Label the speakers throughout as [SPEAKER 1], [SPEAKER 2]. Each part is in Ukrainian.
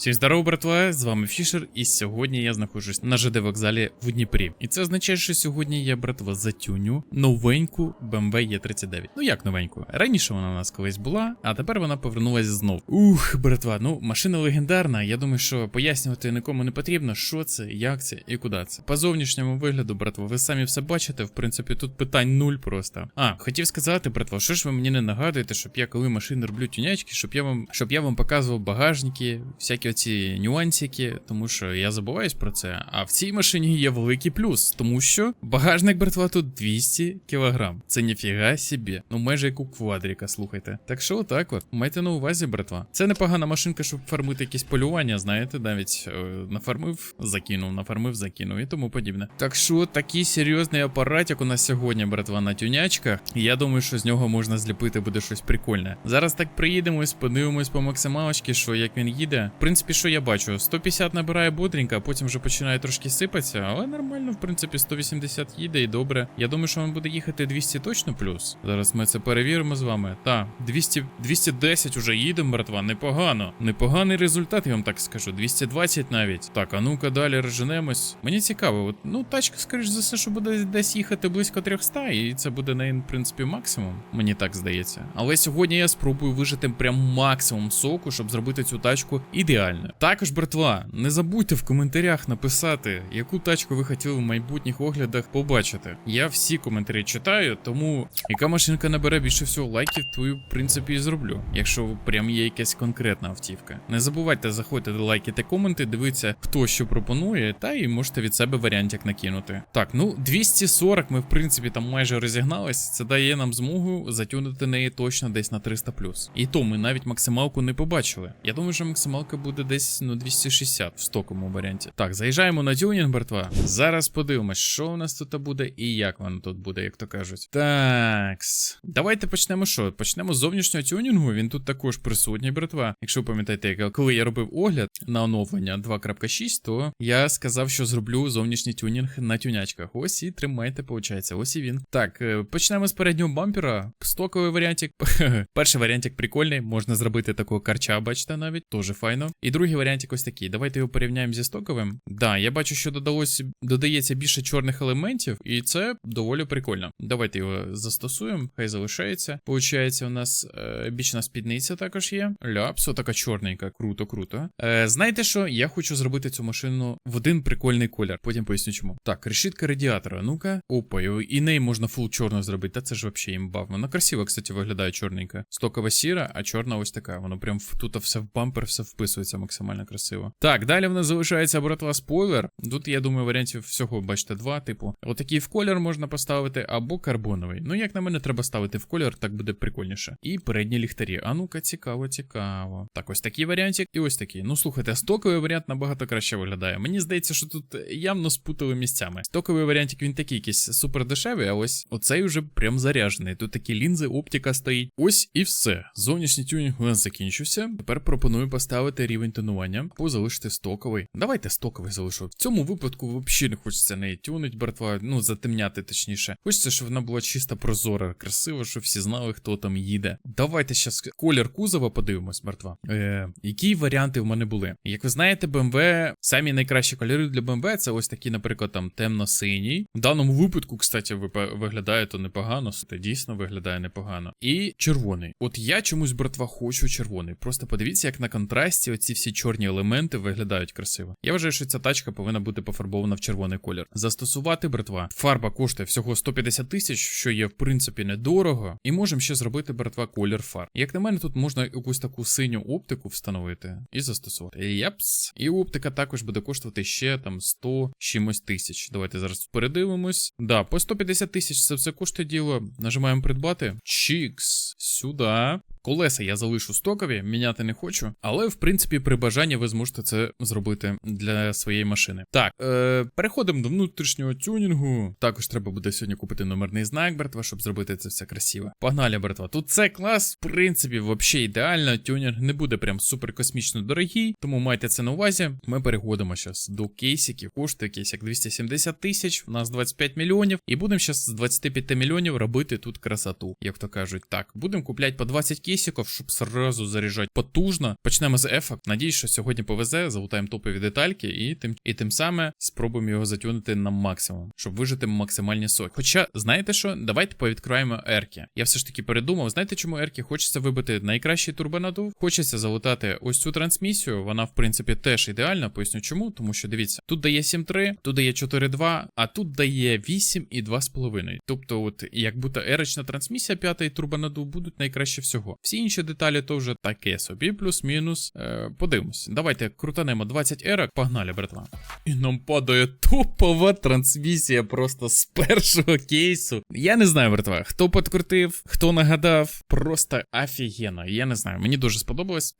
[SPEAKER 1] Всім здорово, братва! З вами Фішер, і сьогодні я знаходжусь на ЖД вокзалі в Дніпрі. І це означає, що сьогодні я, братва, затюню новеньку BMW E39. Ну як новеньку? Раніше вона у нас колись була, а тепер вона повернулася знов. Ух, братва, ну машина легендарна. Я думаю, що пояснювати нікому не потрібно, що це, як це і куди це. По зовнішньому вигляду, братва, ви самі все бачите. В принципі, тут питань нуль просто. А, хотів сказати, братва, що ж ви мені не нагадуєте, щоб я коли машини роблю тюнячки, щоб я вам щоб я вам показував багажники, всякі оці нюансики, тому що я забуваюсь про це. А в цій машині є великий плюс, тому що багажник, братва, тут 200 кілограм. Це ніфіга собі. Ну майже як у квадріка, слухайте. Так що отак от, майте на увазі, братва. Це непогана машинка, щоб фармити якісь полювання, знаєте, навіть е, нафармив, закинув, нафармив, закинув і тому подібне. Так що такий серйозний апарат, як у нас сьогодні, братва, на тюнячках. Я думаю, що з нього можна зліпити буде щось прикольне. Зараз так приїдемось, подивимось по максималочці, що як він їде. В принципі, що я бачу, 150 набирає бодренько, а потім вже починає трошки сипатися, але нормально, в принципі, 180 їде і добре. Я думаю, що він буде їхати 200 точно плюс. Зараз ми це перевіримо з вами. Та, 200, 210 уже їдемо, братва, непогано. Непоганий результат, я вам так скажу. 220 навіть. Так, а ну-ка далі розженемось. Мені цікаво, от, ну тачка, скоріш за все, що буде десь їхати близько 300, і це буде на в принципі максимум. Мені так здається. Але сьогодні я спробую вижити прям максимум соку, щоб зробити цю тачку ідеально. Також, братва, не забудьте в коментарях написати, яку тачку ви хотіли в майбутніх оглядах побачити. Я всі коментарі читаю, тому яка машинка набере більше всього лайків, твою, в принципі, і зроблю. Якщо прям є якась конкретна автівка. Не забувайте заходити, лайкати коменти, дивитися, хто що пропонує, та і можете від себе варіантик накинути. Так, ну 240 ми, в принципі, там майже розігнались. Це дає нам змогу затюнити неї точно десь на 300 І то ми навіть максималку не побачили. Я думаю, що максималка буде десь ну 260 в стоковому варіанті. Так, заїжджаємо на тюнінг, братва. Зараз подивимось, що у нас тут буде і як воно тут буде, як то кажуть. Такс. Давайте почнемо що? Почнемо з зовнішнього тюнінгу. Він тут також присутній, братва. Якщо ви пам'ятаєте, коли я робив огляд на оновлення 2.6, то я сказав, що зроблю зовнішній тюнінг на тюнячках. Ось і тримайте, виходить. Ось і він. Так, е, почнемо з переднього бампера. Стоковий варіантик. Перший варіантик прикольний, можна зробити такого карча, бачите, навіть, теж файно. І другий варіантик ось такий. Давайте його порівняємо зі стоковим. Да, я бачу, що додалось, додається більше чорних елементів, і це доволі прикольно. Давайте його застосуємо, хай залишається. Получається, у нас е, бічна спідниця також є. Ляпс, така чорненька, круто, круто. Е, знаєте що? Я хочу зробити цю машину в один прикольний колір. Потім поясню чому. Так, решітка радіатора. Ну-ка. Опа, і, і неї можна фул чорно зробити. Та це ж взагалі імбав. Вона красиво, кстати, виглядає чорненька. Стокова сіра, а чорна ось така. Воно прям тут все в бампер, все вписується максимально красиво. Так, далі в нас залишається братва спойлер. Тут, я думаю, варіантів всього, бачите, два типу. Отакий в колір можна поставити, або карбоновий. Ну, як на мене, треба ставити в колір, так буде прикольніше. І передні ліхтарі. А ну-ка, цікаво, цікаво. Так, ось такий варіантик і ось такий. Ну слухайте, стоковий варіант набагато краще виглядає. Мені здається, що тут явно спутали місцями. Стоковий варіантик він такий якийсь супер дешевий, а ось оцей вже прям заряджений. Тут такі лінзи, оптика стоїть. Ось і все. Зовнішній тюнінг у нас закінчився. Тепер пропоную поставити рівень тонування, або залишити стоковий. Давайте стоковий залишу. В цьому випадку взагалі не хочеться неї тюнить, братва. Ну, затемняти точніше. Хочеться, щоб вона була чисто прозора, красива, щоб всі знали, хто там їде. Давайте зараз колір кузова подивимось, братва. Е, які варіанти в мене були? Як ви знаєте, BMW, самі найкращі кольори для BMW це ось такі, наприклад, там темно-синій. В даному випадку, кстати, виглядає то непогано, це дійсно виглядає непогано. І червоний. От я чомусь, братва, хочу червоний. Просто подивіться, як на контрасті оці всі чорні елементи виглядають красиво. Я вважаю, що ця тачка повинна бути пофарбована в червоний колір. Застосувати, братва, фарба коштує всього 150 тисяч, що є в принципі недорого. І можемо ще зробити, братва, колір фар. Як на мене, тут можна якусь таку синю оптику встановити і застосувати. Єпс. І оптика також буде коштувати ще там 100 чимось тисяч. Давайте зараз передивимось. Да, по 150 тисяч це все коштує діло. Нажимаємо придбати. Чікс. Сюди. Колеса я залишу стокові, міняти не хочу, але в принципі при бажанні ви зможете це зробити для своєї машини. Так, е, переходимо до внутрішнього тюнінгу. Також треба буде сьогодні купити номерний знак, братва, щоб зробити це все красиво. Погнали, братва. Тут це клас, в принципі, взагалі ідеально. Тюнінг не буде прям супер космічно дорогий, тому майте це на увазі. Ми переходимо зараз до кейсиків. Коштує кейсик 270 тисяч, у нас 25 мільйонів, і будемо зараз з 25 мільйонів робити тут красоту, як то кажуть. Так, будемо купляти по 20 кейсів. Кейсиків, щоб сразу заряджати потужно. Почнемо з ефа. Надіюсь, що сьогодні повезе, залутаємо топові детальки і тим, і тим саме спробуємо його затюнити на максимум, щоб вижити максимальні соки. Хоча, знаєте що, давайте повідкриваємо ерки. Я все ж таки передумав, знаєте, чому ерки хочеться вибити найкращий турбонадув? Хочеться залутати ось цю трансмісію. Вона, в принципі, теж ідеальна. Поясню чому, тому що дивіться, тут дає 7-3, тут дає 4-2, а тут дає 8 і 2,5. Тобто, от як будто ерочна трансмісія, п'ятий турбонадув будуть найкраще всього. Всі інші деталі то вже таке собі, плюс-мінус. Е, подивимось. Давайте крутанемо 20 ерок, погнали, братва. І нам падає топова трансмісія просто з першого кейсу. Я не знаю, братва, хто подкрутив, хто нагадав. Просто офігенно. Я не знаю, мені дуже сподобалось.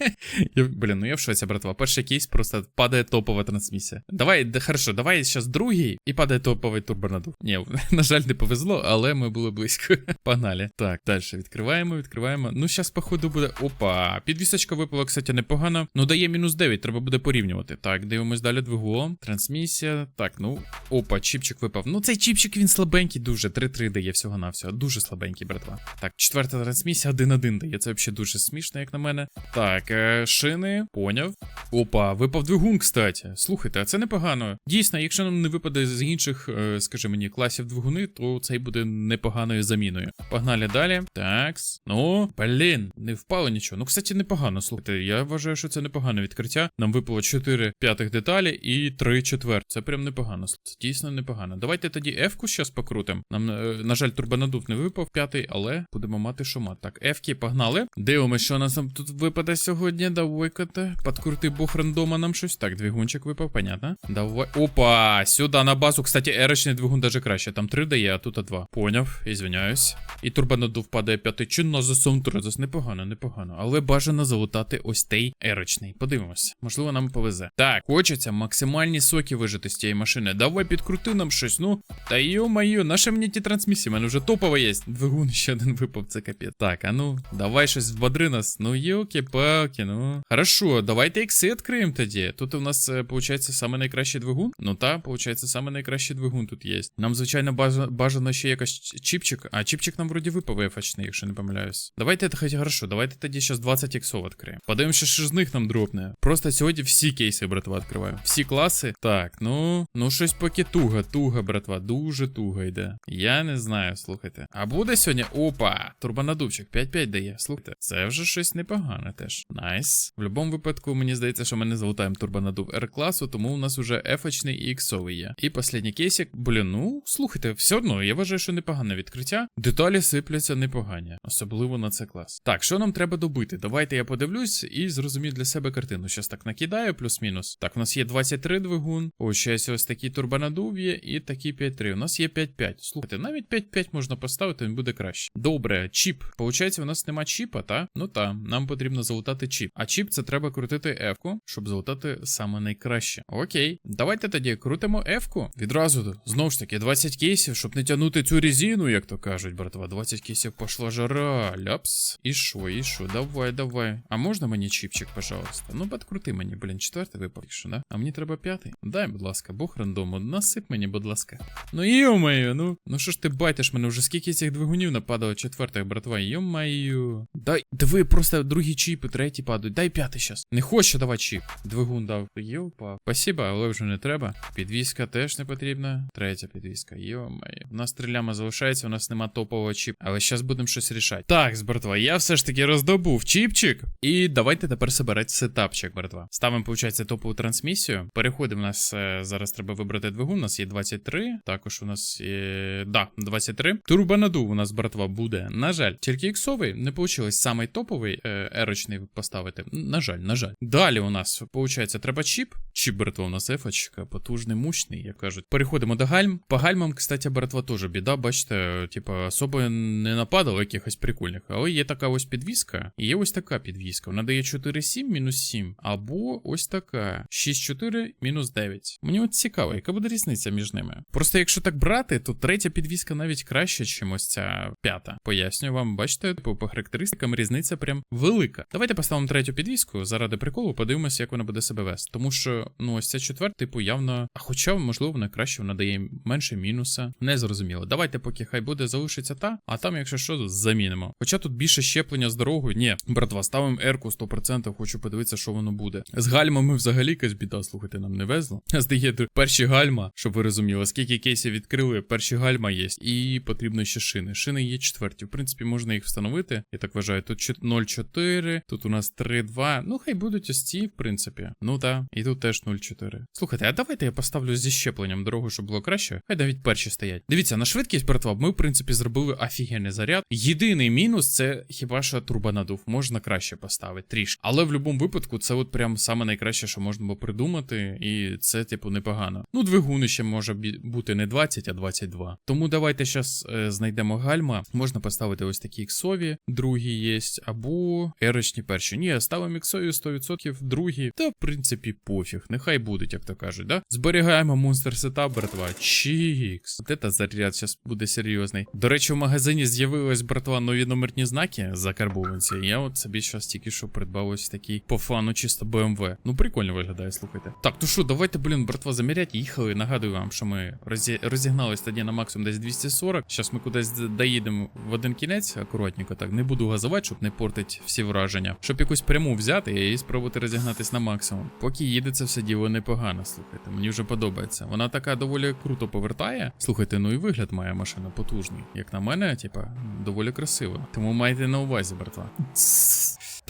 [SPEAKER 1] Блін, ну я в шоці, братва. Перший кейс просто падає топова трансмісія. Давай, да, хорошо, давай зараз другий і падає топовий турбонадув. Ні, на жаль, не повезло, але ми були близько. Погнали. Так, далі відкриваємо, відкриваємо. Ну, зараз, походу, буде. Опа. Підвісочка випала, кстати, непогано. Ну, дає мінус 9, треба буде порівнювати. Так, дивимось далі двигун. Трансмісія. Так, ну. Опа, чіпчик випав. Ну, цей чіпчик він слабенький дуже. 3-3 дає всього-навсього. Дуже слабенький, братва. Так, четверта трансмісія 1-1 дає. Це взагалі дуже смішно, як на мене. Так, е, шини, поняв. Опа, випав двигун, кстати. Слухайте, а це непогано. Дійсно, якщо нам не випаде з інших, е, скажи мені, класів двигуни, то цей буде непоганою заміною. Погнали далі. Такс. Ну, блін, не впало нічого. Ну, кстати, непогано. Слухайте, я вважаю, що це непогане відкриття. Нам випало 4 п'ятих деталі і 3 четвер. Це прям непогано. Це дійсно непогано. Давайте тоді F-ку зараз покрутимо. Нам, е, на жаль, турбонадув не випав п'ятий, але будемо мати шума. Так, F-ки погнали. Дивимося, що у нас там тут випаде сьогодні. Давай-ка Подкрути бог рандома нам щось. Так, двигунчик випав, понятно. Давай. Опа, сюди на базу. Кстати, ерочний двигун даже краще. Там 3 дає, а тут 2. Поняв, ізвиняюсь. І турбонадув падає п'ятий. Чи на Трезас? Непогано, непогано. Але бажано залутати ось той ерочний. Подивимось. Можливо, нам повезе. Так, хочеться максимальні соки вижити з тієї машини. Давай підкрути нам щось. Ну. Та йо-майо, наша мені ті трансмісії, У мене вже топова є. Двигун ще один випав, це капець. Так, а ну, давай щось вбодри нас. Ну, йоки-палки, ну. Хорошо, давайте ікси відкриємо тоді. Тут у нас, виходить, саме найкращий двигун. Ну та, виходить, саме найкращий двигун тут є. Нам, звичайно, бажано, ще якось чіпчик. А чіпчик нам вроді випав ефачний, якщо не помиляюсь. Давайте хоч хорошо, давайте тоді зараз 20 іксов відкриємо. Подивимося, що з них нам дропне. Просто сьогодні всі кейси, братва, відкриваємо. Всі класи. Так, ну, ну щось поки туго, туго, братва, дуже туго йде. Я не знаю, слухайте. А буде сьогодні. Опа! Турбонадувчик 5-5 дає. Слухайте, це вже щось непогане теж. Найс. В будь-якому випадку, мені здається, що ми не залутаємо турбонадув R-класу, тому у нас уже F-очний і іксовий є. І останній кейсик. Блін, ну, слухайте, все одно, я вважаю, що непогане відкриття. Деталі сипляться непогані, особливо на це клас. Так, що нам треба добити? Давайте я подивлюсь і зрозумію для себе картину. Щас так накидаю, плюс-мінус. Так, у нас є 23 двигун. Ось щось ось такий турбонадув і такий 5-3. У нас є 5-5. Слухайте, навіть 5-5 можна поставити, він буде краще. Добре, чіп. Получається, у нас нема чіпа, та? Ну та, нам потрібно залутати чіп. А чіп це треба крутити F-ку, щоб залутати саме найкраще. Окей, давайте тоді крутимо F-ку. Відразу, знову ж таки, 20 кейсів, щоб не тягнути цю резину, як то кажуть, братва. 20 кейсів пошла жара. Ляпс. І що, і що? Давай, давай. А можна мені чіпчик, пожалуйста? Ну, подкрути мені, блін, четвертий випав, що, да? А мені треба п'ятий. Дай, будь ласка, бог рандому. Насип мені, будь ласка. Ну йо-моє, ну. Ну що ж ти байтиш мене вже скільки цих двигунів нападало четвертих, братва, йо-моє. Дай, диви, просто другі чіпи, треті падають. Дай п'ятий щас. Не хочу давай чіп. Двигун дав. Йопа. Спасибо, але вже не треба. Підвізка теж не потрібна. Третя підвізка. Йо-моє. У нас стріляма залишається, у нас нема топового чіпа. Але зараз будемо щось рішати. Так, братва, я все ж таки роздобув чіпчик. І давайте тепер собирати сетапчик, братва. Ставимо, виходить, топову трансмісію. Переходимо. У нас е, зараз треба вибрати двигун. У нас є 23. Також у нас є. Да, 23. Турбонадув у нас, братва, буде. На жаль, тільки іксовий не вийшло самий топовий е, ерочний поставити. На жаль, на жаль. Далі у нас, виходить, треба чіп. Чіп, братва, у нас ефочка, потужний, мощний, як кажуть. Переходимо до гальм. По гальмам, кстати, братва, теж біда. Бачите, типа, особо не нападало якихось прикольних. Але є така ось підвіска. І є ось така підвіска. Вона дає 4,7 мінус 7. Або ось така. 6,4 мінус 9. Мені от цікаво, яка буде різниця між ними. Просто якщо так брати, то третя підвіска навіть краще, ніж ось ця п'ята. Пояснюю вам, бачите, типу, по характеристикам різниця прям велика. Давайте поставимо третю підвіску заради приколу, подивимося, як вона буде себе вести. Тому що ну ось ця четверта, типу, явно. А хоча, можливо, вона краще вона дає менше мінуса. Не зрозуміло. Давайте, поки хай буде, залишиться та, а там, якщо що, замінимо. Хоча тут більше щеплення з дорогою. Ні, братва, ставимо ерку 100%, хочу подивитися, що воно буде. З гальмами взагалі якась біда, слухайте, нам не везло. Здається, перші гальма, щоб ви розуміли, скільки кейсів відкрили, перші гальма є, і потрібно ще шини. Шини є четверті. В принципі, можна їх встановити. Я так вважаю, тут 0,4, тут у нас 3,2. Ну, хай будуть ось ці, в принципі. Ну так, і тут теж 0,4. Слухайте, а давайте я поставлю зі щепленням дорогу, щоб було краще. Хай навіть перші стоять. Дивіться, на швидкість братва, ми, в принципі, зробили офігенний заряд. Єдиний мінус це хіба що турбонадув. Можна краще поставити трішки. Але в будь-якому випадку це от прям саме найкраще, що можна було придумати, і це, типу, непогано. Ну, двигун ще може бути не 20, а 22. Тому давайте зараз е, знайдемо гальма. Можна поставити ось такі іксові, другі є, або ерочні перші. Ні, ставимо іксові 100%, другі. Та, в принципі, пофіг. Нехай будуть, як то кажуть, да? Зберігаємо монстр сетап, братва. Чікс. От це заряд зараз буде серйозний. До речі, в магазині з'явилось, братва, нові номерні знаки закарбованці. Я от собі зараз тільки що придбав ось такий по фану чисто BMW. Ну, прикольно виглядає, слухайте. Так, ну що, давайте, блін, братва, замірять. Їхали. Нагадую вам, що ми розі... розігнались тоді на максимум десь 240. Зараз ми кудись доїдемо в один кінець, акуратненько так. Не буду газувати, щоб не портити всі враження. Щоб якусь пряму взяти і спробувати розігнатись на максимум. Поки їде це все діло непогано, слухайте. Мені вже подобається. Вона така доволі круто повертає. Слухайте, ну і вигляд має машина потужний. Як на мене, типа, доволі красиво. Тому майте на увазі, братва.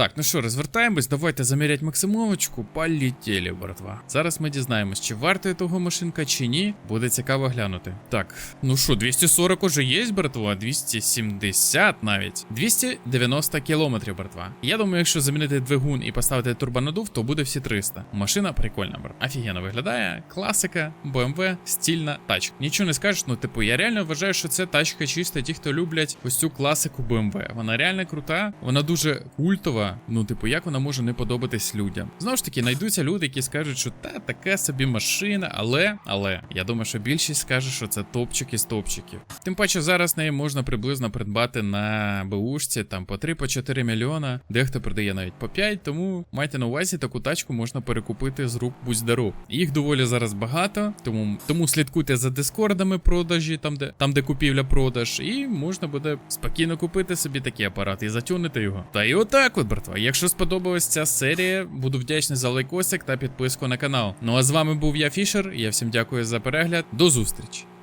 [SPEAKER 1] Так, ну що, розвертаємось, давайте замірять максимовочку. Полетіли, братва. Зараз ми дізнаємось, чи вартує того машинка, чи ні. Буде цікаво глянути. Так, ну що, 240 уже є, братва? 270 навіть. 290 кілометрів, братва. Я думаю, якщо замінити двигун і поставити турбонадув, то буде всі 300. Машина прикольна, брат. Офігенно виглядає. Класика, BMW, стільна тачка. Нічого не скажеш, ну типу, я реально вважаю, що це тачка чиста, ті, хто люблять ось цю класику BMW. Вона реально крута, вона дуже культова. Ну, типу, як вона може не подобатись людям? Знову ж таки, знайдуться люди, які скажуть, що та така собі машина, але, але я думаю, що більшість скаже, що це топчик із топчиків. Тим паче зараз неї можна приблизно придбати на БУшці там по 3 по 4 мільйона. Дехто продає навіть по 5, тому майте на увазі, таку тачку можна перекупити з рук будь здоров. Їх доволі зараз багато, тому, тому слідкуйте за дискордами продажі, там де там, де купівля-продаж, і можна буде спокійно купити собі такий апарат і затюнити його. Та і отак от, братва. Якщо сподобалась ця серія, буду вдячний за лайкосик та підписку на канал. Ну а з вами був я Фішер. Я всім дякую за перегляд. До зустрічі.